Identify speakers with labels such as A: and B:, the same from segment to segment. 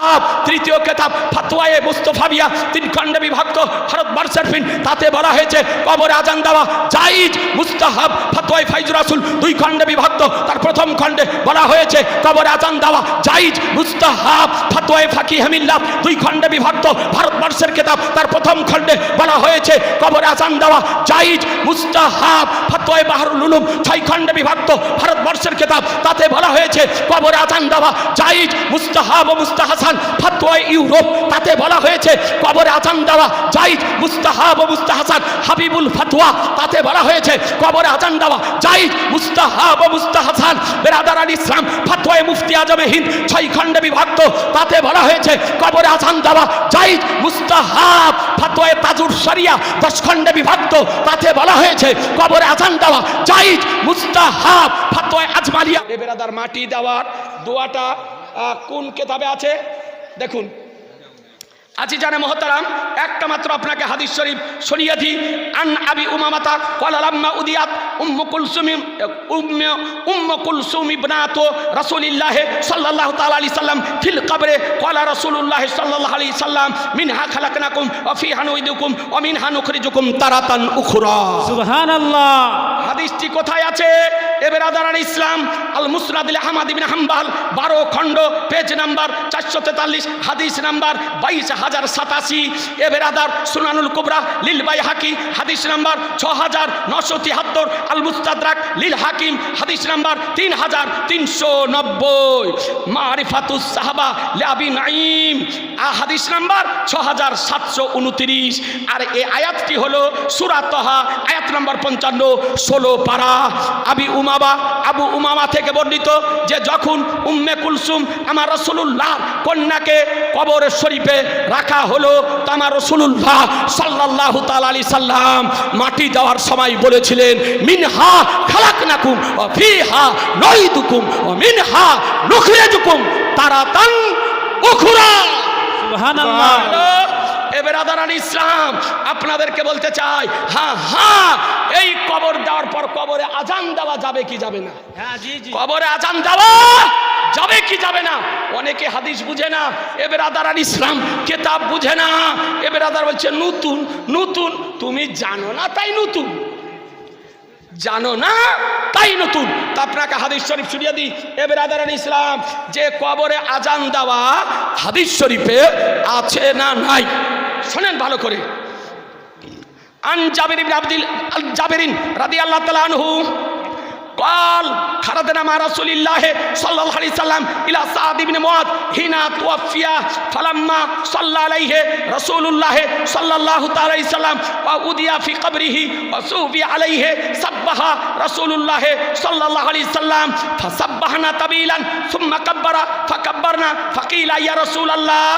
A: কিতাব, তৃতীয় কেতাব ফাতোয়ায়ে মুস্তফাবিয়া তিন খণ্ডে বিভক্ত ভারতবর্ষের ফিন তাতে বলা হয়েছে, কবরে আজান দেওয়া জাইজ মুস্তাহাব ফাতোয়ায়ে ফাইজুর রাসুল, দুই খণ্ডে বিভক্ত, তার প্রথম খণ্ডে বলা হয়েছে, কবরে আজান দেওয়া জাইজ মুস্তাহাব ফাতোয়ায়ে ফাকি হামিল্লাহ, দুই খণ্ডে বিভক্ত ভারতবর্ষের কেতাব, তার প্রথম খণ্ডে বলা হয়েছে, কবরে আজান দেওয়া জাইজ মুস্তাহাব ফাতোয়ায়ে বাহরুল উলুম, ছয় খণ্ডে বিভক্ত ভারতবর্ষের কেতাব, তাতে বলা হয়েছে, কবরে আজান দেওয়া জাইজ মুস্তাহাব ও মুস্তাহাসান ফাতোয়ায়ে ইউরোপ, তাতে বলা হয়েছে, কবরে আজান দেওয়া জাইজ মুস্তাহাব ও মুস্তাহাসান, হাবিবুল ফাতোয়া, তাতে বলা হয়েছে, কবরে আজান দেওয়া জাইজ মুস্তাহাব ও মুস্তাহাসান, বেরাদার আল ইসলাম, ফাতোয়ায়ে মুফতি আজমে হিন্দ, ছয় খণ্ডে বিভক্ত, তাতে বলা হয়েছে, কবরে আজান দেওয়া জাইজ মুস্তাহাব, ফাতোয়ায়ে তাজুর শরিয়া, দশ খণ্ডে বিভক্ত, তাতে বলা হয়েছে, কবরে আজান দেওয়া জাইজ মুস্তাহাব, ফাতোয়ায়ে আজমালিয়া। বেরাদার মাটি দেওয়ার দোয়াটা কোন কেতাবে আছে? দেখুন। আজি জানে মহতারাম, একটা মাত্র আপনাকে হাদিস শরীফ দিই। আন আবি উমামাতা কলালাম্মা উদিয়াত উম্মু কুলসুমি, উম্ম, উম্মু কুলসুম ইবনাত রাসূলিল্লাহ সাল্লাল্লাহু তাআলা আলাইহি সাল্লাম ফিল কবরে ক্বালা রাসূলুল্লাহ সাল্লাল্লাহু আলাইহি সাল্লাম, মিনহা খালাকনাকুম ওয়া ফিহা নুইদুকুম ওয়া মিনহা নুখরিজুকুম তারাতান উখরা।
B: সুবহান আল্লাহ
A: হাদিসটি কোথায় আছে? এবার আদারান ইসলাম আল মুসনাদিল আহমাদ হাম্বাল, বারো খণ্ড, পেজ নাম্বার চারশো তেতাল্লিশ, হাদিস নাম্বার বাইশ হাজার সাতাশি। এবার আদার সুনানুল কুবরা, লিল বাই হাকি হাদিস নাম্বার ছ হাজার নশো তিয়াত্তর। আল মুস্তাদরাক, লিল হাকিম, হাদিস নাম্বার তিন হাজার তিনশো নব্বই। মারিফাতুস সাহাবা লাবি নাইম আ হাদিস নাম্বার ছ হাজার সাতশো উনত্রিশ। আর এই আয়াতটি হলো সুরাতহা আয়াত নাম্বার পঞ্চান্ন, ষোলো পারা আবি উমাবা আবু উমামা থেকে বর্ণিত যে যখন উম্মে কুলসুম আমার রসুল্লাহ কন্যাকে কবর শরীফে রাখা হলো তো আমার রসুল্লাহ সাল্লাহ তাল আলী সাল্লাম মাটি দেওয়ার সময় বলেছিলেন মিনহা খালাক নাকুম ও ফিহা নইদুকুম ও মিনহা নুখরেজুকুম তারাতান উখরা।
B: সুবহান আল্লাহ
A: এবার আদারান ইসলাম আপনাদেরকে বলতে চাই হ্যাঁ হ্যাঁ এই কবর দেওয়ার পর কবরে আজান দেওয়া যাবে কি যাবে না?
B: হ্যাঁ
A: কবরে আজান দেওয়া যাবে কি যাবে না? অনেকে হাদিস বুঝে না এবার আদারান ইসলাম কেতাব বুঝে না। এবার আদার বলছে নতুন নতুন তুমি জানো না তাই নতুন। জানো না তাই নতুন। তা আপনাকে হাদিস শরীফ শুনিয়ে দিই এবার আদারান ইসলাম যে কবরে আজান দেওয়া হাদিস শরীফে আছে না নাই? শোনেন ভালো করে আন জাবির ইবনে আব্দুল আল জাবিরিন রাদিয়াল্লাহু তাআলা আনহু قال خرجنا مع رسول الله صلى الله عليه وسلم إلى سعد بن معاذ حين توفي فلما صلى عليه رسول الله صلى الله تعالى عليه وسلم وأودي في قبره وصوفي عليه سبح رسول الله صلى الله عليه وسلم فسبحنا طويلا ثم كبر فكبرنا فقيل يا رسول الله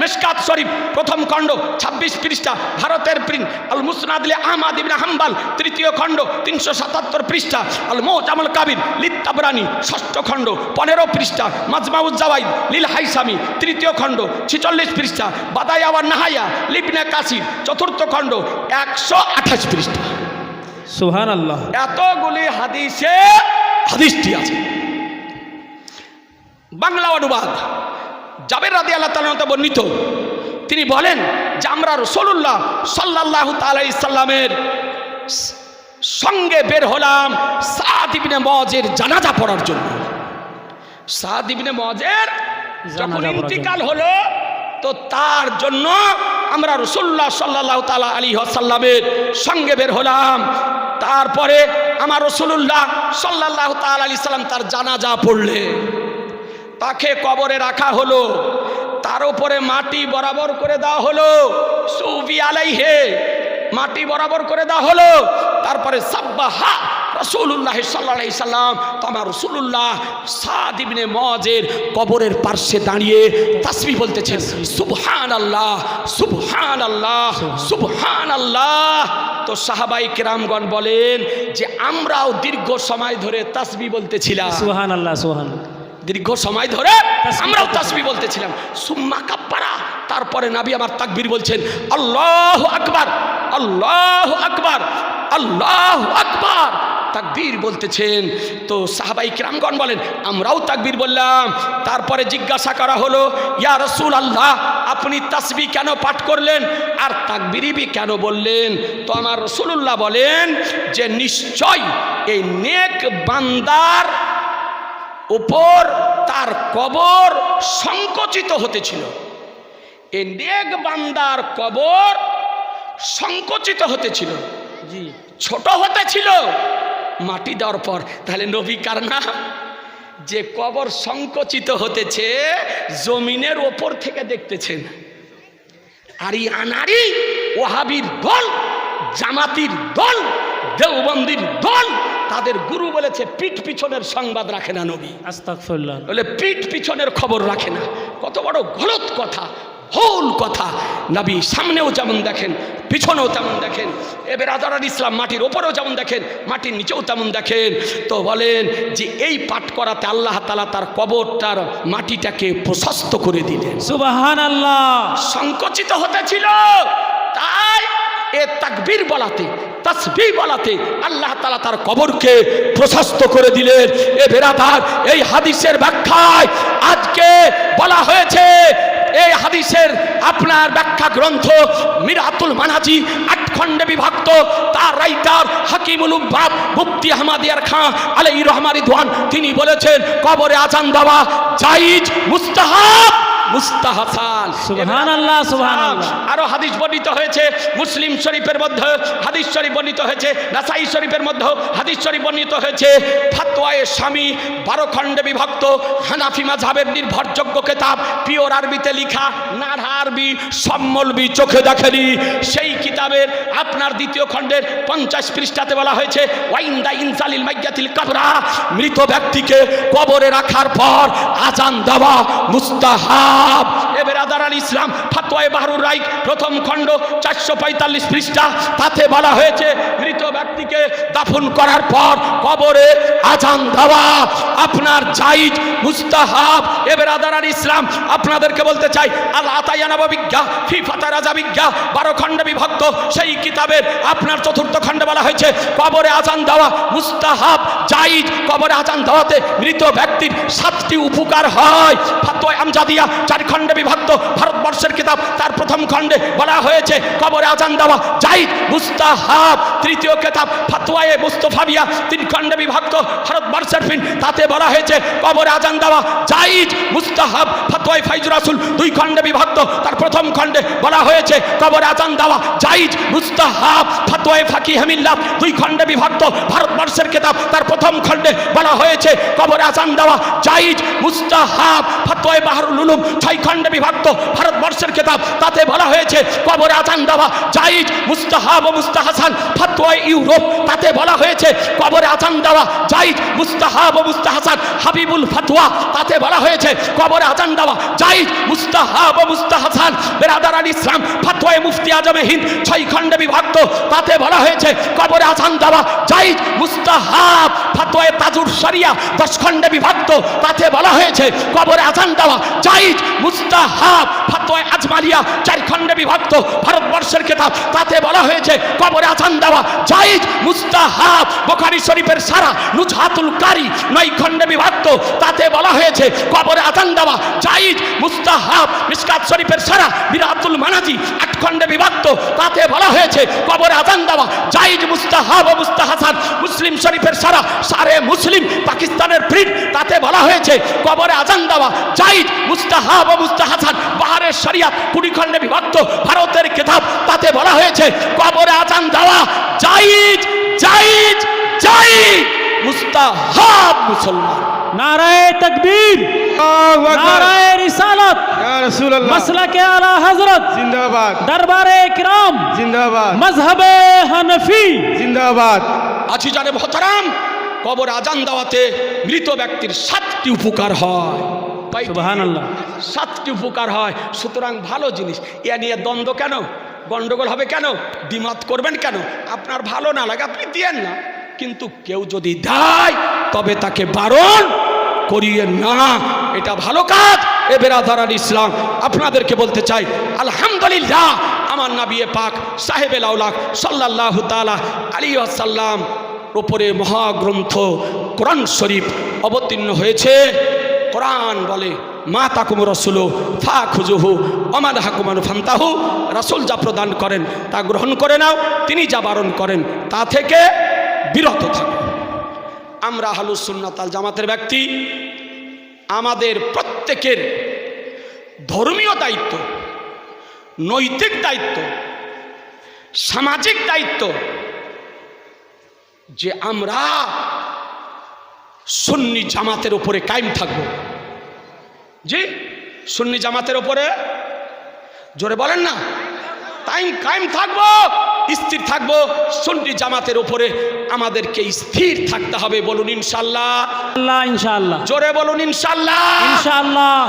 A: মিশকাত শরীফ প্রথম খণ্ড ২৬ পৃষ্ঠা ভারতের প্রিন্ট আল মুসনাদলে আহমাদ ইবনে হাম্বাল তৃতীয় খণ্ড তিনশো সাতাত্তর পৃষ্ঠা আল মোজামুল কাবির লিত্তাবরানি ষষ্ঠ খণ্ড পনেরো পৃষ্ঠা মাজমাউজ লীল হাইসামি তৃতীয় খণ্ড ছিচল্লিশ পৃষ্ঠা বাদাই আওয়ার নাহাইয়া লিবনে কাসির চতুর্থ খণ্ড একশো আঠাশ পৃষ্ঠা।
B: সুবহান আল্লাহ
A: এতগুলি হাদিসে হাদিসটি আছে। বাংলা অনুবাদ। জাবের রাদি আল্লাহ তালতে বর্ণিত। তিনি বলেন যে আমরা রসল্লাহ সাল্লাহ তালাই সাল্লামের সঙ্গে বের হলাম সাদিবিনে মজের জানাজা পড়ার জন্য। সাদিবিনে মজের যখন। ইন্তিকাল হলো তো তার জন্য আমরা রসুল্লাহ সাল্লাহ তালা আলী সাল্লামের সঙ্গে বের হলাম। তারপরে আমার রসুল্লাহ সাল্লাহ তাল আলী সাল্লাম তার জানাজা পড়লে তাকে কবরে রাখা হলো। তার উপরে মাটি বরাবর করে দেওয়া হলো। সুবি আলাইহে, মাটি বরাবর করে দেওয়া হলো। তারপরে সাব্বাহা রসুল্লাহ সাল্লাহ সাল্লাম তো আমার রসুল্লাহ সাদ ইবনে মজের কবরের পার্শ্বে দাঁড়িয়ে তাসবি বলতেছেন সুবহান আল্লাহ সুবহান আল্লাহ সুবহান আল্লাহ তো সাহাবাই কেরামগণ বলেন যে, আমরাও দীর্ঘ সময় ধরে তাসবি বলতেছিলাম।
B: সুবহান আল্লাহ সুবহান
A: দীর্ঘ সময় ধরে আমরাও। তাসবি বলতেছিলাম সুম্মা কাপ্পারা তারপরে নাবি আমার তাকবীর বলছেন আল্লাহ আকবার আল্লাহ আকবার আল্লাহ আকবার। তাকবীর বলতেছেন তো সাহাবাই কিরামগণ বলেন আমরাও তাকবীর বললাম। তারপরে জিজ্ঞাসা করা হলো ইয়া রসুল আল্লাহ আপনি তাসবি কেন পাঠ করলেন? আর তাকবিরিবি কেন বললেন? তো আমার রসুল্লাহ বলেন যে নিশ্চয় এই নেক বান্দার উপর তার কবর সংকুচিত হতেছিল এই নেক বান্দার কবর সংকুচিত হতেছিল
B: জি।
A: ছোট হতেছিল মাটি দেওয়ার পর তাহলে নবী কার না? যে কবর সংকুচিত হতেছে জমিনের ওপর থেকে দেখতেছেন। আর এই আনারি ওহাবির দল জামাতির দল দেওবন্দির দল তাদের গুরু বলেছে পিঠ পিছনের সংবাদ রাখে না নবী। বলে পিঠ পিছনের খবর রাখে না। কত বড় গলত কথা ভুল কথা। নবী সামনেও যেমন দেখেন পিছনেও তেমন দেখেন। এবার আদার ইসলাম মাটির ওপরেও যেমন দেখেন মাটির নিচেও তেমন দেখেন। তো বলেন যে এই পাঠ করাতে আল্লাহ তালা তার কবরটার মাটিটাকে প্রশস্ত করে দিলেন।
B: সুবাহান আল্লাহ
A: সংকুচিত হতেছিল তাই এ তাকবীর বলাতে তসবি বলাতে আল্লাহ তালা তার কবরকে প্রশস্ত করে দিলেন। এ বেরাদার এই হাদিসের ব্যাখ্যায় আজকে বলা হয়েছে, এই হাদিসের আপনার ব্যাখ্যা গ্রন্থ মিরাতুল মানাজি আট খণ্ডে বিভক্ত। তার রাইটার হাকিমুল উব্বাব মুফতি আহমাদিয়ার খাঁ আলাই রহমানি দোয়ান তিনি বলেছেন, কবরে আজান দেওয়া জাইজ মুস্তাহাব। মুস্তাহাসান আরও হাদিস বর্ণিত হয়েছে মুসলিম শরীফের মধ্যে হাদিস শরীফ বর্ণিত হয়েছে নাসাই শরীফের মধ্যে হাদিস শরীফ বর্ণিত হয়েছে। ফাতোয়ায়ে স্বামী বারো খণ্ডে বিভক্ত হানাফি নির্ভরযোগ্য কেতাব পিওর আরবিতে লিখা নাড়া আরবি সম্মলবি চোখে দেখেনি। সেই কিতাবের আপনার দ্বিতীয় খণ্ডের পঞ্চাশ পৃষ্ঠাতে বলা হয়েছে ইনসালিল মাইয়াতিল কাবরা মৃত ব্যক্তিকে কবরে রাখার পর আজান দেওয়া মুস্তাহাব। এবার আদার আল ইসলাম, ফাতোয়ায়ে বাহরুর রাই প্রথম খণ্ড, চারশো পঁয়তাল্লিশ পৃষ্ঠা, তাতে বলা হয়েছে, মৃত ব্যক্তিকে দাফন করার পর কবরে আজান দেওয়া, আপনার জাইজ মুস্তাহাব এবার আদার আল ইসলাম, আপনাদেরকে বলতে চাই, আল আতায়ানা বিজ্ঞা ফি ফাতা রাজা বিজ্ঞা, বারো খণ্ড বিভক্ত, সেই কিতাবের আপনার চতুর্থ খণ্ডে বলা হয়েছে, কবরে আজান দেওয়া, মুস্তাহাব জাইজ কবরে আজান দেওয়াতে মৃত ব্যক্তির সাতটি উপকার হয় ফাতোয়া আমজাদিয়া, চার খণ্ডে বিভক্ত ভারতবর্ষের কিতাব তার প্রথম খণ্ডে বলা হয়েছে, কবরে আজান দেওয়া জাইদ মুস্তাহাব, তৃতীয় কিতাব ফাতোয়ায়ে মুস্তফাবিয়া, তিন খণ্ডে বিভক্ত ভারতবর্ষের ফিন, তাতে বলা হয়েছে, কবরে আজান দেওয়া জাইদ মুস্তাহাব ফাতোয়ায়ে ফাইজুর রাসূল, দুই খণ্ডে বিভক্ত, তার প্রথম খণ্ডে বলা হয়েছে, কবরে আজান দেওয়া জাইদ মুস্তাহাব ফাতোয়ায়ে ফাকি হামিল্লাহ, দুই খণ্ডে বিভক্ত ভারতবর্ষের কিতাব তার প্রথম খণ্ডে বলা হয়েছে, কবরে আজান দেওয়া জাইজ মুস্তাহাব ফাতোয়ায়ে বাহরুল উলুম, ছয় খণ্ডে বিভক্ত ভারতবর্ষের কিতাব তাতে বলা হয়েছে, কবরে আজান দেওয়া জাইজ মুস্তাহাব মুস্তাহাসান ফাতোয়ায়ে ইউরোপ। তাতে বলা হয়েছে, কবরে আজান দেওয়া জাইজ মুস্তাহাব মুস্তাহাসান, হাবিবুল ফাতোয়া তাতে বলা হয়েছে, কবরে আজান দেওয়া জাইজ মুস্তাহাব মুস্তাহাসান, বেরাদার আল ইসলাম ফাতোয়ায়ে মুফতি আজমে হিন্দ, ছয় খণ্ডে বিভক্ত। তাতে বলা হয়েছে, কবরে আজান দেওয়া জাইজ মুস্তাহাব ফাতোয়ায়ে তাজুর শরিয়া, দশ খণ্ডে বিভক্ত। তাতে বলা হয়েছে, কবরে আজান দেওয়া জাইজ মুস্তাহাব ফাতোয়ায়ে আজমালিয়া চার খণ্ডে বিভক্ত ভারতবর্ষের কিতাব। তাতে বলা হয়েছে, কবরে আজান দেওয়া জাইজ মুস্তাহাব, বোখারি শরীফের সারা, নুজহাতুল কারি নয় খণ্ডে বিভক্ত। তাতে বলা হয়েছে, কবরে আজান দেওয়া জাইজ মুস্তাহাব, মিসকাত শরীফের সারা বিরাতুল মানাজি আট খণ্ডে বিভক্ত। তাতে বলা হয়েছে, কবরে আজান দেওয়া জাইজ মুস্তাহাব ও মুস্তাহাসান, মুসলিম শরীফের সারা, সারে মুসলিম পাকিস্তানের প্রিন্ট তাতে বলা হয়েছে, কবরে আজান দেওয়া জাইজ মুস্তাহাব ও মুস্তাহাসান বাহারের শরিয়াত কুড়ি খণ্ডে বিভক্ত ভারতের কিতাব তাতে বলা হয়েছে কবরে আজান দেওয়া জাইজ জাইজ জাইজ মুস্তাহাব মুসলমান।
B: নারায়ে তাকবীর নারায়ে রিসালাত মাসলাকে আলা হযরত
C: জিন্দাবাদ।
B: দরবারে কিরাম
C: জিন্দাবাদ।
B: মজহবে হানফি।
C: জিন্দাবাদ।
A: আজি জানে ভতরাম কবর আজান দেওয়াতে মৃত ব্যক্তির সাতটি উপকার হয়।
B: সুবহানাল্লাহ।
A: সাতটি উপকার হয় সুতরাং ভালো জিনিস। এ নিয়ে দ্বন্দ্ব কেন? গন্ডগোল হবে কেন? দ্বিমত করবেন কেন? আপনার ভালো না লাগে আপনি দিয়েন না। কিন্তু কেউ যদি দেয় তবে তাকে বারণ করিয়ে না। এটা ভালো কাজ। এ বেরাধারার ইসলাম আপনাদেরকে বলতে চাই আলহামদুলিল্লাহ আমার নাবিয়ে পাক সাহেবেল আউলাক সাল্লাল্লাহু তালা আলী আসাল্লাম ওপরে মহাগ্রন্থ কোরআন শরীফ অবতীর্ণ হয়েছে। কোরআন বলে, মা তাকুম রসুল ফা খুজুহু অমান হাকুমান ফান্তাহু রসুল যা প্রদান করেন, তা গ্রহণ করে নাও, তিনি যা বারণ করেন, তা থেকে বিরত থাকো। আমরা হালুসুন্নাতাল জামাতের ব্যক্তি, আমাদের প্রত্যেকের ধর্মীয় দায়িত্ব, নৈতিক দায়িত্ব, সামাজিক দায়িত্ব, যে আমরা সুন্নি জামাতের উপরে কায়েম থাকব। জি সুন্নি জামাতের উপরে জোরে বলেন না। টাইম কায়েম থাকব স্থির থাকব। সুন্নি জামাতের উপরে আমাদেরকে স্থির থাকতে হবে বলুন ইনশাল্লাহ।
B: আল্লাহ ইনশাআল্লাহ
A: জোরে বলুন ইনশাল্লাহ।
B: ইনশাআল্লাহ